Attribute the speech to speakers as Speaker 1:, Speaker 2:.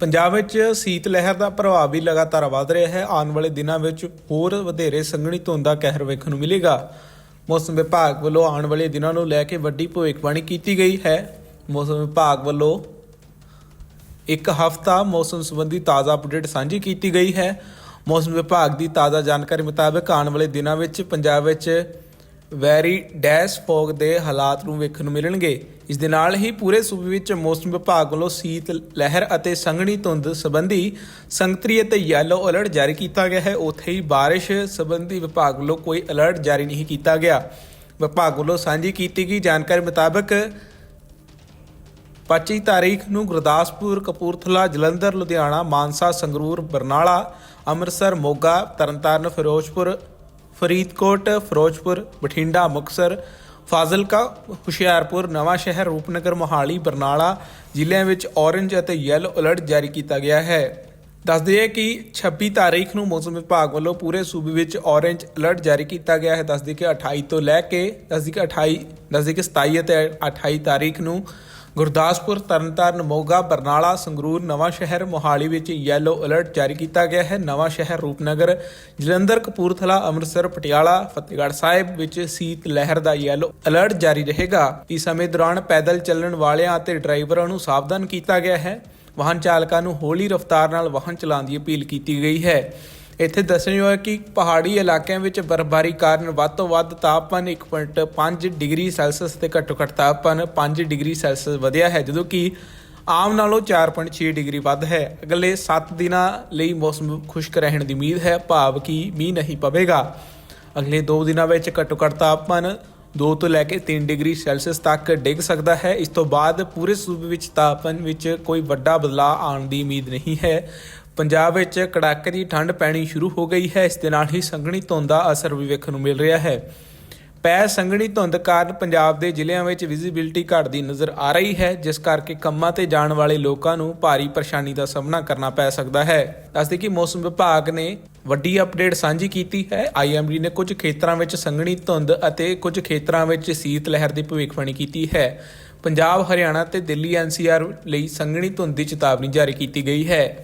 Speaker 1: ਪੰਜਾਬ ਵਿੱਚ ਸੀਤ ਲਹਿਰ ਦਾ ਪ੍ਰਭਾਵ ਵੀ ਲਗਾਤਾਰ ਵਧ ਰਿਹਾ ਹੈ। ਆਉਣ ਵਾਲੇ ਦਿਨਾਂ ਵਿੱਚ ਹੋਰ ਵਧੇਰੇ ਸੰਘਣੀ ਧੁੰਦ ਦਾ ਕਹਿਰ ਵੇਖਣ ਨੂੰ ਮਿਲੇਗਾ। ਮੌਸਮ ਵਿਭਾਗ ਵੱਲੋਂ ਆਉਣ ਵਾਲੇ ਦਿਨਾਂ ਨੂੰ ਲੈ ਕੇ ਵੱਡੀ ਭਵਿੱਖਬਾਣੀ ਕੀਤੀ ਗਈ ਹੈ। ਮੌਸਮ ਵਿਭਾਗ ਵੱਲੋਂ ਇੱਕ ਹਫ਼ਤਾ ਮੌਸਮ ਸੰਬੰਧੀ ਤਾਜ਼ਾ ਅਪਡੇਟ ਸਾਂਝੀ ਕੀਤੀ ਗਈ ਹੈ। ਮੌਸਮ ਵਿਭਾਗ ਦੀ ਤਾਜ਼ਾ ਜਾਣਕਾਰੀ ਮੁਤਾਬਕ ਆਉਣ ਵਾਲੇ ਦਿਨਾਂ ਵਿੱਚ ਪੰਜਾਬ ਵਿੱਚ ਵੈਰੀ ਡੈਸ਼ ਫੋਗ ਦੇ ਹਾਲਾਤ ਨੂੰ ਵੇਖਣ ਨੂੰ ਮਿਲਣਗੇ। ਇਸ ਦੇ ਨਾਲ ਹੀ ਪੂਰੇ ਸੂਬੇ ਵਿੱਚ ਮੌਸਮ ਵਿਭਾਗ ਵੱਲੋਂ ਸੀਤ, ਲਹਿਰ ਅਤੇ ਸੰਘਣੀ ਧੁੰਦ ਸੰਬੰਧੀ ਸੰਗਤਰੀ ਅਤੇ ਯੈਲੋ ਅਲਰਟ ਜਾਰੀ ਕੀਤਾ ਗਿਆ ਹੈ। ਉੱਥੇ ਹੀ ਬਾਰਿਸ਼ ਸੰਬੰਧੀ ਵਿਭਾਗ ਵੱਲੋਂ ਕੋਈ ਅਲਰਟ ਜਾਰੀ ਨਹੀਂ ਕੀਤਾ ਗਿਆ। ਵਿਭਾਗ ਵੱਲੋਂ ਸਾਂਝੀ ਕੀਤੀ ਗਈ ਜਾਣਕਾਰੀ ਮੁਤਾਬਕ 25 ਤਾਰੀਖ ਨੂੰ ਗੁਰਦਾਸਪੁਰ, ਕਪੂਰਥਲਾ, ਜਲੰਧਰ, ਲੁਧਿਆਣਾ, ਮਾਨਸਾ, ਸੰਗਰੂਰ, ਬਰਨਾਲਾ, ਅੰਮ੍ਰਿਤਸਰ, ਮੋਗਾ, ਤਰਨਤਾਰਨ, ਫਿਰੋਜ਼ਪੁਰ ਫਰੀਦਕੋਟ, ਫਿਰੋਜ਼ਪੁਰ, ਬਠਿੰਡਾ ਮੁਕਸਰ ਫਾਜ਼ਿਲਕਾ, ਹੁਸ਼ਿਆਰਪੁਰ, ਨਵਾਂ ਸ਼ਹਿਰ, ਰੂਪਨਗਰ, ਮੋਹਾਲੀ, ਬਰਨਾਲਾ ਜ਼ਿਲ੍ਹਿਆਂ ਵਿੱਚ ਔਰੰਜ ਅਤੇ ਯੈਲੋ ਅਲਰਟ ਜਾਰੀ ਕੀਤਾ ਗਿਆ ਹੈ। ਦੱਸ ਦਈਏ ਕਿ 26 ਤਾਰੀਖ ਨੂੰ ਮੌਸਮ ਵਿਭਾਗ ਵੱਲੋਂ ਪੂਰੇ ਸੂਬੇ ਵਿੱਚ ਔਰੇਂਜ ਅਲਰਟ ਜਾਰੀ ਕੀਤਾ ਗਿਆ ਹੈ। ਦੱਸ ਦਈਏ ਕਿ 28 ਤੋਂ ਲੈ ਕੇ ਦੱਸ ਦਈਏ ਕਿ 28 ਦੱਸ ਦਈਏ ਕਿ 27 ਅਤੇ 28 ਤਾਰੀਖ ਨੂੰ ਗੁਰਦਾਸਪੁਰ, ਤਰਨਤਾਰਨ, ਮੋਗਾ, ਬਰਨਾਲਾ, ਸੰਗਰੂਰ, ਨਵਾਂ ਸ਼ਹਿਰ, ਮੋਹਾਲੀ ਵਿੱਚ ਯੈਲੋ ਅਲਰਟ ਜਾਰੀ ਕੀਤਾ ਗਿਆ ਹੈ। ਨਵਾਂ ਸ਼ਹਿਰ ਰੂਪਨਗਰ, ਜਲੰਧਰ, ਕਪੂਰਥਲਾ, ਅੰਮ੍ਰਿਤਸਰ, ਪਟਿਆਲਾ, ਫਤਿਹਗੜ੍ਹ ਸਾਹਿਬ ਵਿੱਚ ਸੀਤ ਲਹਿਰ ਦਾ ਯੈਲੋ ਅਲਰਟ ਜਾਰੀ ਰਹੇਗਾ। ਇਸ ਸਮੇਂ ਦੌਰਾਨ ਪੈਦਲ ਚੱਲਣ ਵਾਲਿਆਂ ਅਤੇ ਡਰਾਈਵਰਾਂ ਨੂੰ ਸਾਵਧਾਨ ਕੀਤਾ ਗਿਆ ਹੈ। ਵਾਹਨ ਚਾਲਕਾਂ ਨੂੰ ਹੌਲੀ ਰਫ਼ਤਾਰ ਨਾਲ ਵਾਹਨ ਚਲਾਉਣ ਦੀ ਅਪੀਲ ਕੀਤੀ ਗਈ ਹੈ। ਇੱਥੇ ਦੱਸਣਯੋਗ ਹੈ ਕਿ ਪਹਾੜੀ ਇਲਾਕਿਆਂ ਵਿੱਚ ਬਰਫ਼ਬਾਰੀ ਕਾਰਨ ਵੱਧ ਤੋਂ ਵੱਧ ਤਾਪਮਾਨ 1.5 ਡਿਗਰੀ ਸੈਲਸੀਅਸ ਤੇ ਘੱਟੋ ਘੱਟ ਤਾਪਮਾਨ 5 ਡਿਗਰੀ ਸੈਲਸੀਅਸ ਵਧਿਆ ਹੈ, ਜਦੋਂ ਕਿ ਆਮ ਨਾਲੋਂ 4.6 ਡਿਗਰੀ ਵੱਧ ਹੈ। ਅਗਲੇ 7 ਦਿਨਾਂ ਲਈ ਮੌਸਮ ਖੁਸ਼ਕ ਰਹਿਣ ਦੀ ਉਮੀਦ ਹੈ, ਭਾਵ ਕਿ ਮੀਂਹ ਨਹੀਂ ਪਵੇਗਾ। ਅਗਲੇ 2 ਦਿਨਾਂ ਵਿੱਚ ਘੱਟੋ ਘੱਟ ਤਾਪਮਾਨ 2 ਤੋਂ ਲੈ ਕੇ 3 ਡਿਗਰੀ ਸੈਲਸੀਅਸ ਤੱਕ ਡਿੱਗ ਸਕਦਾ ਹੈ। ਇਸ ਤੋਂ ਬਾਅਦ ਪੂਰੇ ਸੂਬੇ ਵਿੱਚ ਤਾਪਮਾਨ ਵਿੱਚ ਕੋਈ ਵੱਡਾ ਬਦਲਾਅ ਆਉਣ ਦੀ ਉਮੀਦ ਨਹੀਂ ਹੈ। ਪੰਜਾਬ ਵਿੱਚ ਕੜਾਕੇ ਦੀ ਠੰਡ ਪੈਣੀ ਸ਼ੁਰੂ ਹੋ ਗਈ ਹੈ। ਇਸ ਦੇ ਨਾਲ ਹੀ ਸੰਘਣੀ ਧੁੰਦ ਦਾ ਅਸਰ ਵੀ ਵੇਖਣ ਨੂੰ ਮਿਲ ਰਿਹਾ ਹੈ। ਪੈ ਸੰਘਣੀ ਧੁੰਦ ਕਾਰਨ ਪੰਜਾਬ ਦੇ ਜ਼ਿਲ੍ਹਿਆਂ ਵਿੱਚ ਵਿਜ਼ਿਬਿਲਟੀ ਘਟਦੀ ਨਜ਼ਰ ਆ ਰਹੀ ਹੈ, ਜਿਸ ਕਰਕੇ ਕੰਮਾਂ ਤੇ ਜਾਣ ਵਾਲੇ ਲੋਕਾਂ ਨੂੰ ਭਾਰੀ ਪਰੇਸ਼ਾਨੀ ਦਾ ਸਾਹਮਣਾ ਕਰਨਾ ਪੈ ਸਕਦਾ ਹੈ। ਦੱਸਦੇ ਕਿ ਮੌਸਮ ਵਿਭਾਗ ਨੇ ਵੱਡੀ ਅਪਡੇਟ ਸਾਂਝੀ ਕੀਤੀ ਹੈ। ਆਈਐਮਡੀ ਨੇ ਕੁਝ ਖੇਤਰਾਂ ਵਿੱਚ ਸੰਘਣੀ ਧੁੰਦ ਅਤੇ ਕੁਝ ਖੇਤਰਾਂ ਵਿੱਚ ਸੀਤ ਲਹਿਰ ਦੀ ਭਵਿੱਖਬਾਣੀ ਕੀਤੀ ਹੈ। ਪੰਜਾਬ, ਹਰਿਆਣਾ ਤੇ ਦਿੱਲੀ ਐਨਸੀਆਰ ਲਈ ਸੰਘਣੀ ਧੁੰਦ ਦੀ ਚੇਤਾਵਨੀ ਜਾਰੀ ਕੀਤੀ ਗਈ ਹੈ।